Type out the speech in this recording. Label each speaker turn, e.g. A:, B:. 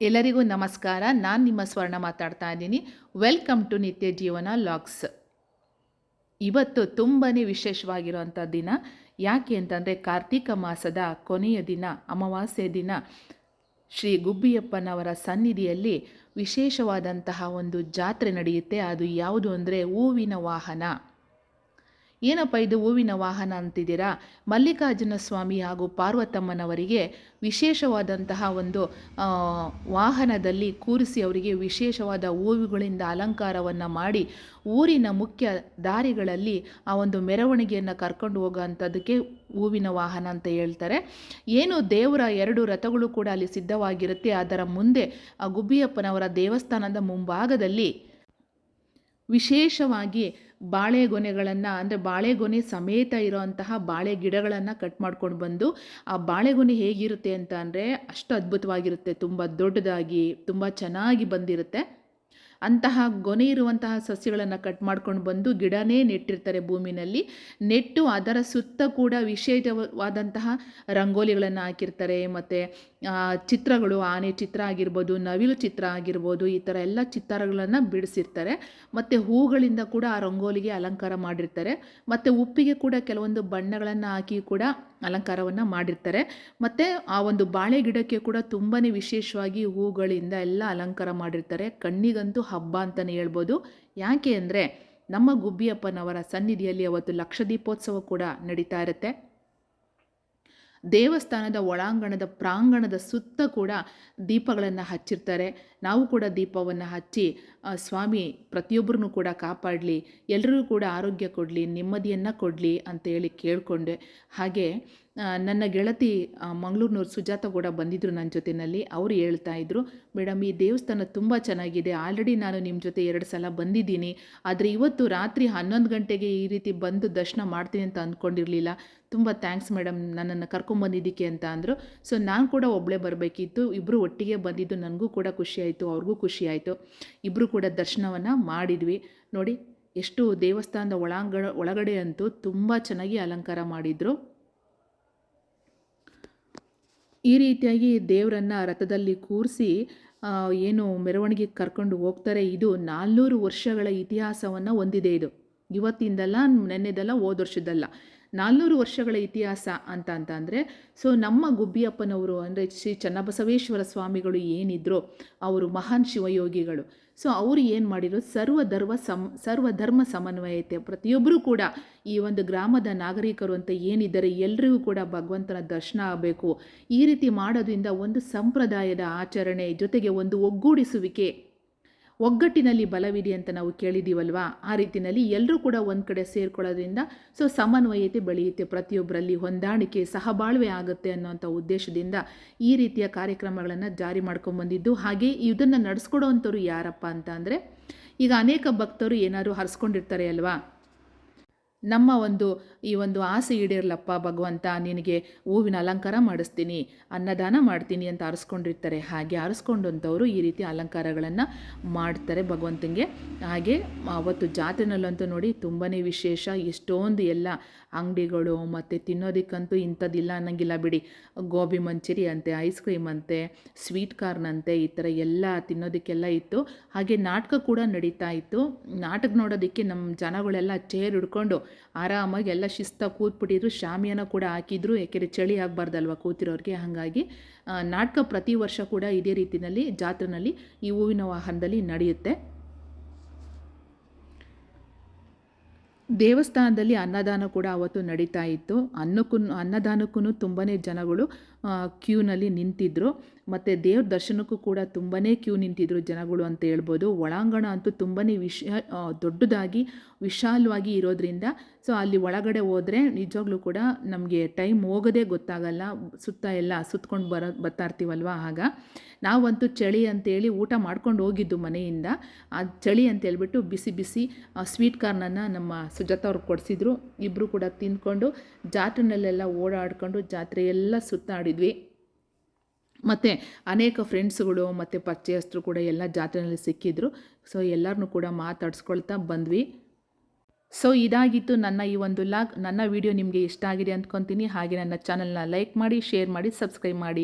A: ಎಲ್ಲರಿಗೂ ನಮಸ್ಕಾರ. ನಾನು ನಿಮ್ಮ ಸ್ವರ್ಣ ಮಾತಾಡ್ತಾ ಇದ್ದೀನಿ. ವೆಲ್ಕಮ್ ಟು ನಿತ್ಯ ಜೀವನ ಲಾಗ್ಸ್ ಇವತ್ತು ತುಂಬಾ ವಿಶೇಷವಾಗಿರುವಂಥ ದಿನ. ಯಾಕೆ ಅಂತಂದರೆ ಕಾರ್ತಿಕ ಮಾಸದ ಕೊನೆಯ ದಿನ, ಅಮಾವಾಸ್ಯೆ ದಿನ. ಶ್ರೀ ಗುಬ್ಬಿಯಪ್ಪನವರ ಸನ್ನಿಧಿಯಲ್ಲಿ ವಿಶೇಷವಾದಂತಹ ಒಂದು ಜಾತ್ರೆ ನಡೆಯುತ್ತೆ. ಅದು ಯಾವುದು ಅಂದರೆ ಹೂವಿನ ವಾಹನ. ಏನಪ್ಪ ಇದು ಹೂವಿನ ವಾಹನ ಅಂತಿದ್ದೀರಾ? ಮಲ್ಲಿಕಾರ್ಜುನ ಸ್ವಾಮಿ ಹಾಗೂ ಪಾರ್ವತಮ್ಮನವರಿಗೆ ವಿಶೇಷವಾದಂತಹ ಒಂದು ವಾಹನದಲ್ಲಿ ಕೂರಿಸಿ ಅವರಿಗೆ ವಿಶೇಷವಾದ ಹೂವುಗಳಿಂದ ಅಲಂಕಾರವನ್ನು ಮಾಡಿ ಊರಿನ ಮುಖ್ಯ ದಾರಿಗಳಲ್ಲಿ ಆ ಒಂದು ಮೆರವಣಿಗೆಯನ್ನು ಕರ್ಕೊಂಡು ಹೋಗೋವಂಥದ್ದಕ್ಕೆ ಹೂವಿನ ವಾಹನ ಅಂತ ಹೇಳ್ತಾರೆ. ಏನು ದೇವರ ಎರಡು ರಥಗಳು ಕೂಡ ಅಲ್ಲಿ ಸಿದ್ಧವಾಗಿರುತ್ತೆ. ಅದರ ಮುಂದೆ ಆ ಗುಬ್ಬಿಯಪ್ಪನವರ ದೇವಸ್ಥಾನದ ಮುಂಭಾಗದಲ್ಲಿ ವಿಶೇಷವಾಗಿ ಬಾಳೆಗೊನೆಗಳನ್ನು ಅಂದರೆ ಬಾಳೆಗೊನೆ ಸಮೇತ ಇರೋವಂತಹ ಬಾಳೆ ಗಿಡಗಳನ್ನು ಕಟ್ ಮಾಡ್ಕೊಂಡು ಬಂದು, ಆ ಬಾಳೆಗೊನೆ ಹೇಗಿರುತ್ತೆ ಅಂತ ಅಂದರೆ ಅಷ್ಟು ಅದ್ಭುತವಾಗಿರುತ್ತೆ. ತುಂಬ ದೊಡ್ಡದಾಗಿ, ತುಂಬ ಚೆನ್ನಾಗಿ ಬಂದಿರುತ್ತೆ. ಅಂತಹ ಗೊನೆ ಇರುವಂತಹ ಸಸ್ಯಗಳನ್ನು ಕಟ್ ಮಾಡ್ಕೊಂಡು ಬಂದು ಗಿಡನೇ ನೆಟ್ಟಿರ್ತಾರೆ ಭೂಮಿನಲ್ಲಿ. ನೆಟ್ಟು ಅದರ ಸುತ್ತ ಕೂಡ ವಿಶೇಷವಾದಂತಹ ರಂಗೋಲಿಗಳನ್ನು ಹಾಕಿರ್ತಾರೆ. ಮತ್ತು ಚಿತ್ರಗಳು, ಆನೆ ಚಿತ್ರ ಆಗಿರ್ಬೋದು, ನವಿಲು ಚಿತ್ರ ಆಗಿರ್ಬೋದು, ಈ ಥರ ಎಲ್ಲ ಚಿತ್ರಗಳನ್ನು ಬಿಡಿಸಿರ್ತಾರೆ. ಮತ್ತು ಹೂಗಳಿಂದ ಕೂಡ ಆ ರಂಗೋಲಿಗೆ ಅಲಂಕಾರ ಮಾಡಿರ್ತಾರೆ. ಮತ್ತು ಉಪ್ಪಿಗೆ ಕೂಡ ಕೆಲವೊಂದು ಬಣ್ಣಗಳನ್ನು ಹಾಕಿ ಕೂಡ ಅಲಂಕಾರವನ್ನು ಮಾಡಿರ್ತಾರೆ. ಮತ್ತು ಆ ಒಂದು ಬಾಳೆ ಗಿಡಕ್ಕೆ ಕೂಡ ತುಂಬಾ ವಿಶೇಷವಾಗಿ ಹೂಗಳಿಂದ ಎಲ್ಲ ಅಲಂಕಾರ ಮಾಡಿರ್ತಾರೆ. ಕಣ್ಣಿಗಂತೂ ಹಬ್ಬ ಅಂತಲೇ ಹೇಳ್ಬೋದು. ಯಾಕೆ ಅಂದರೆ ನಮ್ಮ ಗುಬ್ಬಿಯಪ್ಪನವರ ಸನ್ನಿಧಿಯಲ್ಲಿ ಅವತ್ತು ಲಕ್ಷ ದೀಪೋತ್ಸವ ಕೂಡ ನಡೀತಾ ಇರುತ್ತೆ. ದೇವಸ್ಥಾನದ ಒಳಾಂಗಣದ ಪ್ರಾಂಗಣದ ಸುತ್ತ ಕೂಡ ದೀಪಗಳನ್ನು ಹಚ್ಚಿರ್ತಾರೆ. ನಾವು ಕೂಡ ದೀಪವನ್ನು ಹಚ್ಚಿ ಸ್ವಾಮಿ ಪ್ರತಿಯೊಬ್ಬರನ್ನು ಕೂಡ ಕಾಪಾಡಲಿ ಎಲ್ಲರಿಗೂ ಕೂಡ ಆರೋಗ್ಯ ಕೊಡಲಿ, ನೆಮ್ಮದಿಯನ್ನು ಕೊಡಲಿ ಅಂತೇಳಿ ಕೇಳಿಕೊಂಡೆ. ಹಾಗೆ ನನ್ನ ಗೆಳತಿ ಮಂಗಳೂರಿನವ್ರು ಸುಜಾತ ಕೂಡ ಬಂದಿದ್ದರು ನನ್ನ ಜೊತೆಯಲ್ಲಿ ಅವರು ಹೇಳ್ತಾ ಇದ್ದರು ಮೇಡಮ್ ಈ ದೇವಸ್ಥಾನ ತುಂಬ ಚೆನ್ನಾಗಿದೆ. ಆಲ್ರೆಡಿ ನಾನು ನಿಮ್ಮ ಜೊತೆ ಎರಡು ಸಲ ಬಂದಿದ್ದೀನಿ. ಆದರೆ ಇವತ್ತು ರಾತ್ರಿ ಹನ್ನೊಂದು ಗಂಟೆಗೆ ಈ ರೀತಿ ಬಂದು ದರ್ಶನ ಮಾಡ್ತೀನಿ ಅಂತ ಅಂದ್ಕೊಂಡಿರಲಿಲ್ಲ ತುಂಬ ಥ್ಯಾಂಕ್ಸ್ ಮೇಡಮ್ ನನ್ನನ್ನು ಕರ್ಕೊಂಬಂದಿದ್ದಕ್ಕೆ ಅಂತ ಅಂದರು. ಸೊ, ನಾನು ಕೂಡ ಒಬ್ಬಳೇ ಬರಬೇಕಿತ್ತು. ಇಬ್ಬರು ಒಟ್ಟಿಗೆ ಬಂದಿದ್ದು ನನಗೂ ಕೂಡ ಖುಷಿಯಾಯಿತು ಅವ್ರಿಗೂ ಖುಷಿಯಾಯಿತು ಇಬ್ಬರು ಕೂಡ ದರ್ಶನವನ್ನು ಮಾಡಿದ್ವಿ. ನೋಡಿ, ಎಷ್ಟು ದೇವಸ್ಥಾನದ ಒಳಾಂಗಣ, ಒಳಗಡೆ ಅಂತೂ ತುಂಬ ಚೆನ್ನಾಗಿ ಅಲಂಕಾರ ಮಾಡಿದರು. ಈ ರೀತಿಯಾಗಿ ದೇವರನ್ನು ರಥದಲ್ಲಿ ಕೂರಿಸಿ ಏನು ಮೆರವಣಿಗೆ ಕರ್ಕೊಂಡು ಹೋಗ್ತಾರೆ, ಇದು ನಾಲ್ನೂರು ವರ್ಷಗಳ ಇತಿಹಾಸವನ್ನು ಹೊಂದಿದೆ ಇದು. ಇವತ್ತಿಂದಲ್ಲ, ನೆನ್ನೆದಲ್ಲ, ಹೋದ ವರ್ಷದಲ್ಲ ನಾಲ್ನೂರು ವರ್ಷಗಳ ಇತಿಹಾಸ ಅಂತ ಅಂತ ಅಂದರೆ ಸೊ ನಮ್ಮ ಗುಬ್ಬಿಯಪ್ಪನವರು ಅಂದರೆ ಶ್ರೀ ಚನ್ನಬಸವೇಶ್ವರ ಸ್ವಾಮಿಗಳು ಏನಿದ್ರು ಅವರು ಮಹಾನ್ ಶಿವಯೋಗಿಗಳು. ಸೊ ಅವರು ಏನು ಮಾಡಿದ್ರು ಸರ್ವಧರ್ಮ ಸಮ್ ಸರ್ವಧರ್ಮ ಸಮನ್ವಯತೆ ಪ್ರತಿಯೊಬ್ಬರೂ ಕೂಡ ಈ ಒಂದು ಗ್ರಾಮದ ನಾಗರಿಕರು ಅಂತ ಏನಿದ್ದಾರೆ ಎಲ್ರಿಗೂ ಕೂಡ ಭಗವಂತನ ದರ್ಶನ ಆಗಬೇಕು. ಈ ರೀತಿ ಮಾಡೋದ್ರಿಂದ ಒಂದು ಸಂಪ್ರದಾಯದ ಆಚರಣೆ ಜೊತೆಗೆ ಒಂದು ಒಗ್ಗೂಡಿಸುವಿಕೆ ಒಗ್ಗಟ್ಟಿನಲ್ಲಿ ಬಲವಿದೆ ಅಂತ ನಾವು ಕೇಳಿದ್ದೀವಲ್ವಾ ಆ ರೀತಿಯಲ್ಲಿ ಎಲ್ಲರೂ ಕೂಡ ಒಂದು ಕಡೆ ಸೇರ್ಕೊಳ್ಳೋದ್ರಿಂದ ಸೊ ಸಮನ್ವಯತೆ ಬೆಳೆಯುತ್ತೆ ಪ್ರತಿಯೊಬ್ಬರಲ್ಲಿ ಹೊಂದಾಣಿಕೆ ಸಹಬಾಳ್ವೆ ಆಗುತ್ತೆ ಅನ್ನೋಂಥ ಉದ್ದೇಶದಿಂದ ಈ ರೀತಿಯ ಕಾರ್ಯಕ್ರಮಗಳನ್ನು ಜಾರಿ ಮಾಡ್ಕೊಂಡ್ಬಂದಿದ್ದು ಹಾಗೆ ಇದನ್ನು ನಡೆಸ್ಕೊಡೋವಂಥವ್ರು ಯಾರಪ್ಪ ಅಂತ ಅಂದರೆ ಈಗ ಅನೇಕ ಭಕ್ತರು ಏನಾದರೂ ಹರಿಸ್ಕೊಂಡಿರ್ತಾರೆ ಅಲ್ವಾ? ನಮ್ಮ ಒಂದು, ಈ ಒಂದು ಆಸೆ ಈಡೇರ್ಲಪ್ಪ ಭಗವಂತ, ನಿನಗೆ ಹೂವಿನ ಅಲಂಕಾರ ಮಾಡಿಸ್ತೀನಿ, ಅನ್ನದಾನ ಮಾಡ್ತೀನಿ ಅಂತ ಆರಿಸ್ಕೊಂಡಿರ್ತಾರೆ. ಹಾಗೆ ಆರಿಸ್ಕೊಂಡಂಥವರು ಈ ರೀತಿ ಅಲಂಕಾರಗಳನ್ನು ಮಾಡ್ತಾರೆ ಭಗವಂತನಿಗೆ ಹಾಗೆ ಅವತ್ತು ಜಾತ್ರೆನಲ್ಲಂತೂ ನೋಡಿ ತುಂಬಾ ವಿಶೇಷ. ಎಷ್ಟೊಂದು ಎಲ್ಲ ಅಂಗಡಿಗಳು ಮತ್ತು ತಿನ್ನೋದಕ್ಕಂತೂ ಇಂಥದ್ದಿಲ್ಲ ಅನ್ನಂಗಿಲ್ಲ ಬಿಡಿ. ಗೋಬಿ ಮಂಚೂರಿ ಅಂತೆ, ಐಸ್ ಕ್ರೀಮ್ ಅಂತೆ, ಸ್ವೀಟ್ ಕಾರ್ನ್ ಅಂತೆ, ಈ ಥರ ಎಲ್ಲ ತಿನ್ನೋದಕ್ಕೆಲ್ಲ ಇತ್ತು. ಹಾಗೆ ನಾಟಕ ಕೂಡ ನಡೀತಾ ಇತ್ತು. ನಾಟಕ ನೋಡೋದಕ್ಕೆ ನಮ್ಮ ಜನಗಳೆಲ್ಲ ಚೇರ್ ಹಿಡ್ಕೊಂಡು ಆರಾಮಾಗಿ ಎಲ್ಲ ಶಿಸ್ತಾಗಿ ಕೂತ್ಬಿಟ್ಟಿದ್ರು, ಶಾಮಿಯಾನ ಕೂಡ ಹಾಕಿದ್ರು. ಯಾಕೆಂದರೆ ಚಳಿ ಆಗಬಾರ್ದಲ್ವ ಕೂತಿರೋರಿಗೆ? ಹಾಗಾಗಿ ನಾಟಕ ಪ್ರತಿ ವರ್ಷ ಕೂಡ ಇದೇ ರೀತಿಯಲ್ಲಿ ಜಾತ್ರೆನಲ್ಲಿ ಈ ಹೂವಿನ ವಾಹನದಲ್ಲಿ ನಡೆಯುತ್ತೆ. ದೇವಸ್ಥಾನದಲ್ಲಿ ಅನ್ನದಾನ ಕೂಡ ಅವತ್ತು ನಡೀತಾ ಇತ್ತು. ಅನ್ನಕ್ಕೂ ಅನ್ನದಾನಕ್ಕೂ ತುಂಬಾ ಜನಗಳು ಕ್ಯೂನಲ್ಲಿ ನಿಂತಿದ್ದರು ಮತ್ತು ದೇವ್ರ ದರ್ಶನಕ್ಕೂ ಕೂಡ ತುಂಬಾ ಕ್ಯೂ ನಿಂತಿದ್ರು ಜನಗಳು ಅಂತ ಹೇಳ್ಬೋದು. ಒಳಾಂಗಣ ಅಂತೂ ತುಂಬಾ ವಿಷಯ ದೊಡ್ಡದಾಗಿ ವಿಶಾಲವಾಗಿ ಇರೋದ್ರಿಂದ ಸೊ ಅಲ್ಲಿ ಒಳಗಡೆ ಹೋದರೆ ನಿಜವಾಗ್ಲೂ ಕೂಡ ನಮಗೆ ಟೈಮ್ ಹೋಗೋದೇ ಗೊತ್ತಾಗಲ್ಲ, ಸುತ್ತ ಎಲ್ಲ ಸುತ್ತಕೊಂಡು ಬರೋ ಬರ್ತಾ ಇರ್ತೀವಲ್ವ ಆಗ. ನಾವಂತೂ ಚಳಿ ಅಂತೇಳಿ ಊಟ ಮಾಡ್ಕೊಂಡು ಹೋಗಿದ್ದು ಮನೆಯಿಂದ. ಆ ಚಳಿ ಅಂತ ಹೇಳ್ಬಿಟ್ಟು ಬಿಸಿ ಬಿಸಿ ಸ್ವೀಟ್ ಕಾರ್ನನ್ನು ನಮ್ಮ ಸುಜಾತ ಅವ್ರಿಗೆ ಕೊಡಿಸಿದ್ರು. ಇಬ್ಬರು ಕೂಡ ತಿಂದ್ಕೊಂಡು ಜಾತ್ರೆನಲ್ಲೆಲ್ಲ ಓಡಾಡ್ಕೊಂಡು ಜಾತ್ರೆ ಎಲ್ಲ ಸುತ್ತಾಡಿದ್ವಿ. ಮತ್ತು ಅನೇಕ ಫ್ರೆಂಡ್ಸ್ಗಳು ಮತ್ತು ಪರಿಚಯಸ್ಥರು ಕೂಡ ಎಲ್ಲ ಜಾತ್ರೆಯಲ್ಲಿ ಸಿಕ್ಕಿದ್ರು. ಸೊ ಎಲ್ಲರನ್ನೂ ಕೂಡ ಮಾತಾಡ್ಸ್ಕೊಳ್ತಾ ಬಂದ್ವಿ. ಸೊ ಇದಾಗಿತ್ತು ನನ್ನ ಈ ಒಂದು ಲಾಗ್. ನನ್ನ ವಿಡಿಯೋ ನಿಮಗೆ ಇಷ್ಟ ಆಗಿದೆ ಅಂದ್ಕೊತೀನಿ. ಹಾಗೆ ನನ್ನ ಚಾನಲ್ನ ಲೈಕ್ ಮಾಡಿ, ಶೇರ್ ಮಾಡಿ, ಸಬ್ಸ್ಕ್ರೈಬ್ ಮಾಡಿ.